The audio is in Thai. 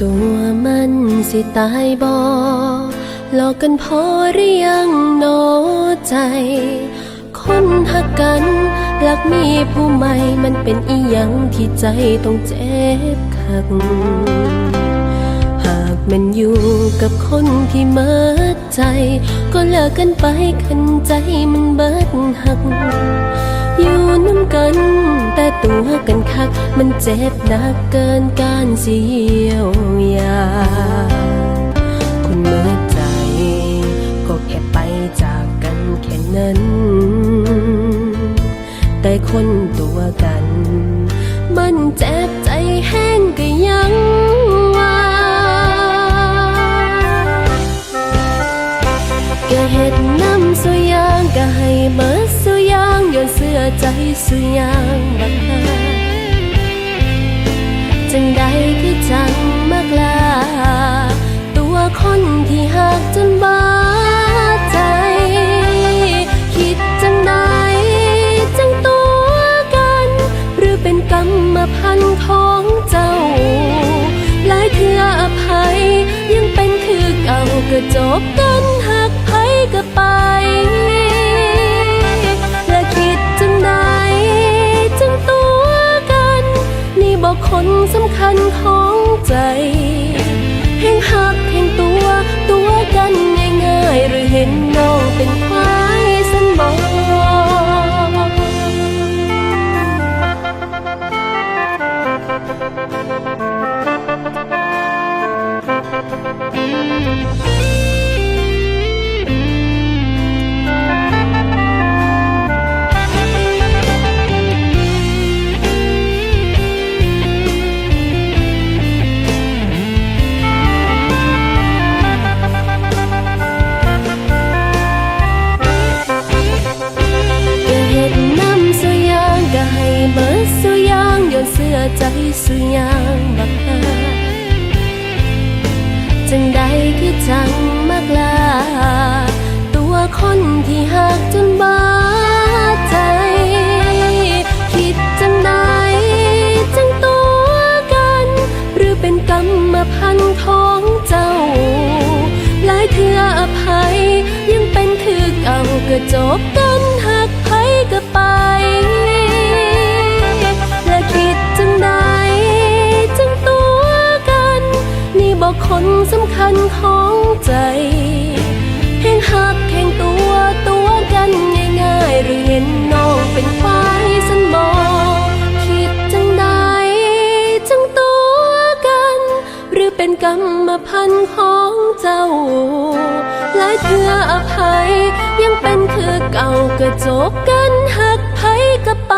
ตัวมันสิตายบอหลอกกันพอหรือยังโนใจ คนหักกันหลักมีผู้ใหม่มันเป็นอีหยังที่ใจต้องเจ็บคัก หากมันอยู่กับคนที่เมิดใจ ก็เลิกกันไปคันใจมันเบิดหัก อยู่น้ำกัน แต่ตัวกันคัก มันเจ็บหนักเกินการเสียวยาคุณเมื่อใจ ก็แค่ไปจากกันแค่นั้น แต่คนตัวกัน มันเจ็บใจ ใจสุยางบักหาจังใดคือจังมากลา ตัวคนที่หักจนบาดใจ คิดจังใดจังตัวกัน หรือเป็นกรรมพันธ์ของเจ้า หลายเทื่ออภัย ยังเป็นคือเก่าก็จบกันหักไผก็ไป คนสำคัญของใจแห่งหักแห่งตัวตัวกันง่ายๆหรือเห็นน้อง ใจสุยางบักหาจังใดคือจังมากลา ตัวคนที่หักจนบาดใจ คิดจังใดจังตัวกัน หรือเป็นกรรมพันธ์ของเจ้า หลายเทื่ออภัย ยังเป็นคือเก่าก็จบกันหักไผก็ไป คนสำคัญของใจแห่งหักแห่งตัวตัวกันง่ายๆ หรือเห็นน้องเป็นควายสันบอคิดจังใดจังตัวกัน หรือเป็นกรรมพันธ์ของเจ้าหลายเทื่ออภัยยังเป็นคือเก่าก็จบกันหักไผก็ไป